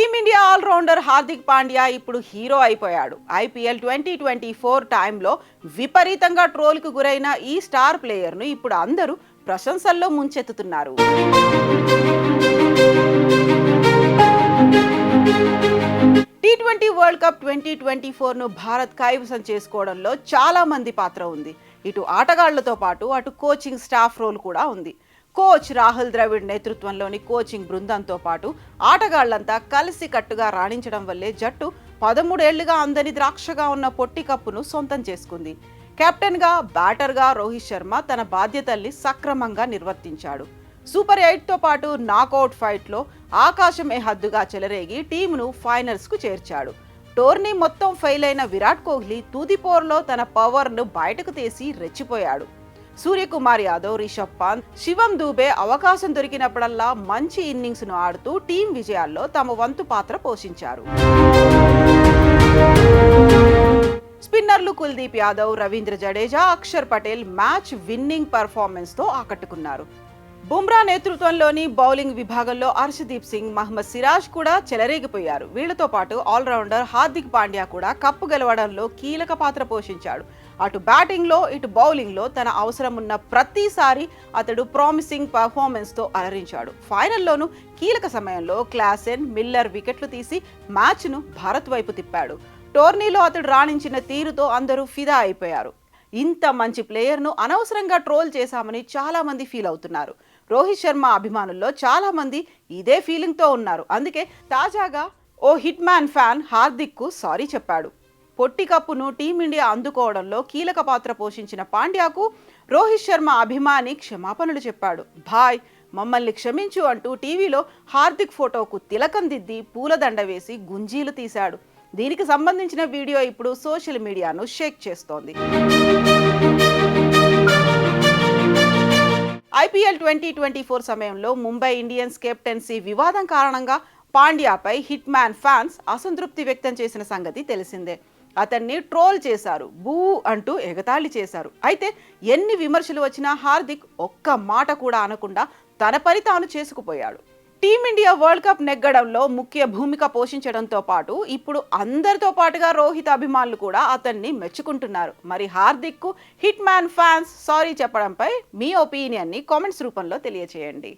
Team India allrounder Hardik Pandya ఇప్పుడు hero అయిపోయాడు. IPL twenty twenty four టైంలో విపరీతంగా ట్రోల్కు గురైన ఈ స్టార్ ప్లేయర్ను ఇప్పుడు అందరూ ప్రశంసల్లో ముంచెత్తుతున్నారు. T twenty world cup twenty twenty ఫోర్ను Bharat కైవసం చేసుకోవడంలో చాలా మంది పాత్ర ఉంది. ఇటు ఆటగాళ్ళతో పాటు అటు కోచింగ్ స్టాఫ్ రోల్ కూడా ఉంది. కోచ్ రాహుల్ ద్రవిడ్ నేతృత్వంలోని కోచింగ్ బృందంతో పాటు ఆటగాళ్ళంతా కలిసి కట్టుగా రాణించడం వల్లే జట్టు పదమూడేళ్ళుగా అందని ద్రాక్షగా ఉన్న పొట్టి కప్పును సొంతం చేసుకుంది. కెప్టెన్గా బ్యాటర్గా రోహిత్ శర్మ తన బాధ్యతల్ని సక్రమంగా నిర్వర్తించాడు. సూపర్ ఎయిట్తో పాటు నాకౌట్ ఫైట్లో ఆకాశమే హద్దుగా చెలరేగి టీమును ఫైనల్స్కు చేర్చాడు. టోర్నీ మొత్తం ఫెయిల్ అయిన విరాట్ కోహ్లీ తుది పోర్లో తన పవర్ను బయటకు తీసి రెచ్చిపోయాడు. సూర్యకుమార్ యాదవ్ రిషబ్ పంత్ శివం దూబే అవకాశం దొరికినప్పుడల్లా మంచి ఇన్నింగ్స్ను ఆడుతూ టీం విజయాల్లో తమ వంతు పాత్ర పోషించారు. స్పిన్నర్లు కుల్దీప్ యాదవ్ రవీంద్ర జడేజా అక్షర్ పటేల్ మ్యాచ్ విన్నింగ్ పర్ఫార్మెన్స్తో ఆకట్టుకున్నారు. బుమ్రా నేతృత్వంలోని బౌలింగ్ విభాగంలో హర్షదీప్ సింగ్ మహమ్మద్ సిరాజ్ కూడా చెలరేగిపోయారు. వీళ్ళతో పాటు ఆల్రౌండర్ హార్దిక్ పాండ్యా కూడా కప్పు గెలవడంలో కీలక పాత్ర పోషించాడు. అటు బ్యాటింగ్లో ఇటు బౌలింగ్లో తన అవసరం ఉన్న ప్రతిసారి అతడు ప్రామిసింగ్ పర్ఫార్మెన్స్తో అలరించాడు. ఫైనల్లోనూ కీలక సమయంలో క్లాసెన్ మిల్లర్ వికెట్లు తీసి మ్యాచ్ను భారత్ వైపు తిప్పాడు. టోర్నీలో అతడు రాణించిన తీరుతో అందరూ ఫిదా అయిపోయారు. ఇంత మంచి ప్లేయర్ను అనవసరంగా ట్రోల్ చేశామని చాలామంది ఫీల్ అవుతున్నారు. రోహిత్ శర్మ అభిమానుల్లో చాలా మంది ఇదే ఫీలింగ్తో ఉన్నారు. అందుకే తాజాగా ఓ హిట్ మ్యాన్ ఫ్యాన్ హార్దిక్కు సారీ చెప్పాడు. పొట్టి కప్పును టీమిండియా అందుకోవడంలో కీలక పాత్ర పోషించిన పాండ్యాకు రోహిత్ శర్మ అభిమాని క్షమాపణలు చెప్పాడు. భాయ్ మమ్మల్ని క్షమించు అంటూ టీవీలో హార్దిక్ ఫోటోకు తిలకం దిద్ది పూలదండ వేసి గుంజీలు తీశాడు. దీనికి సంబంధించిన వీడియో ఇప్పుడు సోషల్ మీడియాను షేక్ చేస్తోంది. ఐపీఎల్ ట్వంటీ ట్వంటీ ఫోర్ సమయంలో ముంబై ఇండియన్స్ కెప్టెన్సీ వివాదం కారణంగా పాండ్యాపై హిట్ మ్యాన్ ఫ్యాన్స్ అసంతృప్తి వ్యక్తం చేసిన సంగతి తెలిసిందే. అతన్ని ట్రోల్ చేశారు బూ అంటూ ఎగతాళి చేశారు. అయితే ఎన్ని విమర్శలు వచ్చినా హార్దిక్ ఒక్క మాట కూడా అనకుండా తన పని తాను చేసుకుపోయాడు. టీమిండియా వరల్డ్ కప్ నెగ్గడంలో ముఖ్య భూమిక పోషించడంతో పాటు ఇప్పుడు అందరితో పాటుగా రోహిత్ అభిమానులు కూడా అతన్ని మెచ్చుకుంటున్నారు. మరి హార్దిక్కు హిట్ మ్యాన్ ఫ్యాన్స్ సారీ చెప్పడంపై మీ ఒపీనియన్ని కామెంట్స్ రూపంలో తెలియచేయండి.